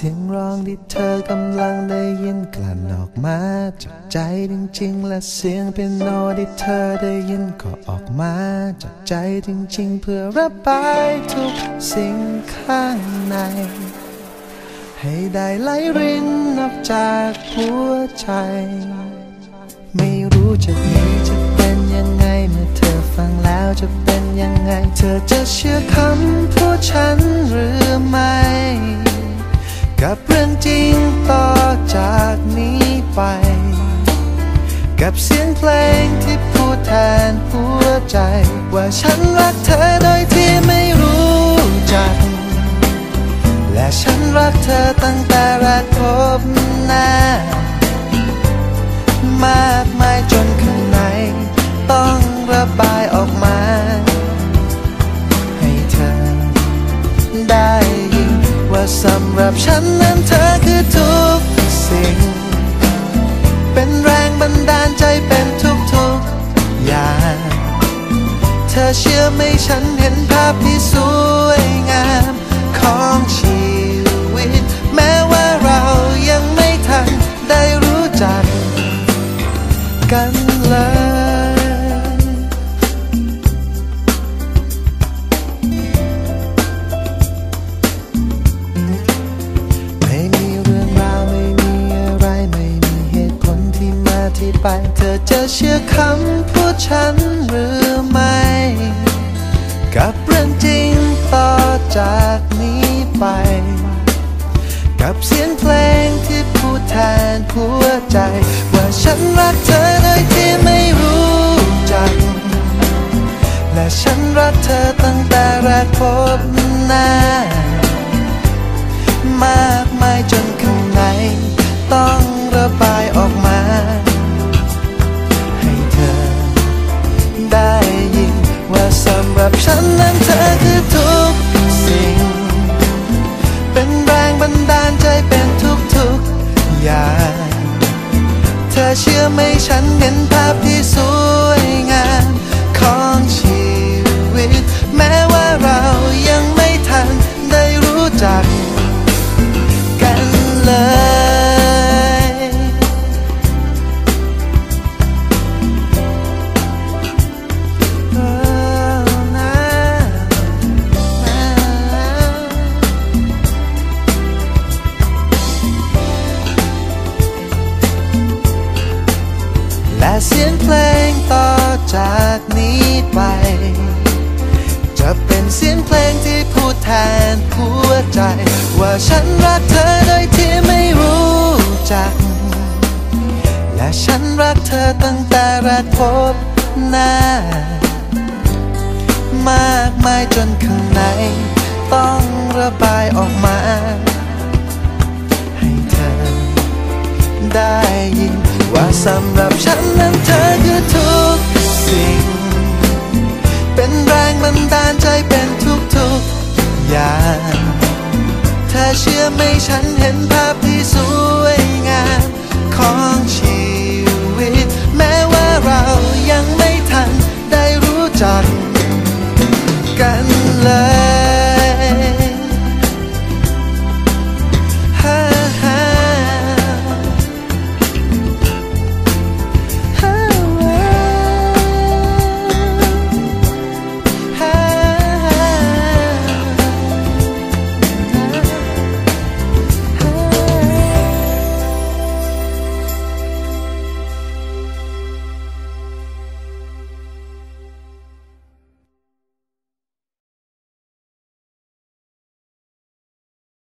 สียงร้องที่เธอกำลังได้ยินกลั่นออกมาจากใจจริงๆ และเสียงเป็นโนที่เธอได้ยินก็ออกมาจากใจจริงๆ เพื่อระบายทุกสิ่งข้างใน ให้ได้ไหลรินออกจากหัวใจ ไม่รู้จะดีจะเป็นยังไงเมื่อเธอฟังแล้วจะเป็นยังไง เธอจะเชื่อคำพูดฉันหรือไม่ กับเรื่องจริงต่อจากนี้ไป กับเสียงเพลงที่พูดแทนหัวใจ ว่าฉันรักเธอโดยที่ไม่รู้จัก และฉันรักเธอตั้งแต่แรกพบ รับฉันนั้นเธ ไปเธอจะเชื่อคำพูดฉันหรือไม่ กับเรื่องจริงต่อจากนี้ไป กับเสียงเพลงที่พูดแทนหัวใจ ว่าฉันรักเธอโดยที่ไม่รู้จัก และฉันรักเธอตั้งแต่แรกพบ เป็นแรงบันดาลใจเป็นทุกๆอย่าง เธอเชื่อไหมฉันเห็นภาพที่สวย เสียงเพลงต่อจากนี้ไป จะเป็นเสียงเพลงที่พูดแทนหัวใจ ว่าฉันรักเธอโดยที่ไม่รู้จัก และฉันรักเธอตั้งแต่แรกพบหน้ามากมายจนข้างใน ต้องระบายออกมา ให้เธอได้ยิน ว่าสำหรับฉันนั้นเธอคือทุกสิ่ง เป็นแรงบันดาลใจเป็นทุกๆอย่างเธอเชื่อไหมฉันเห็นภาพที่สวยงามของชีวิต แม้ว่าเรายังไม่ทันได้รู้จักกันเลย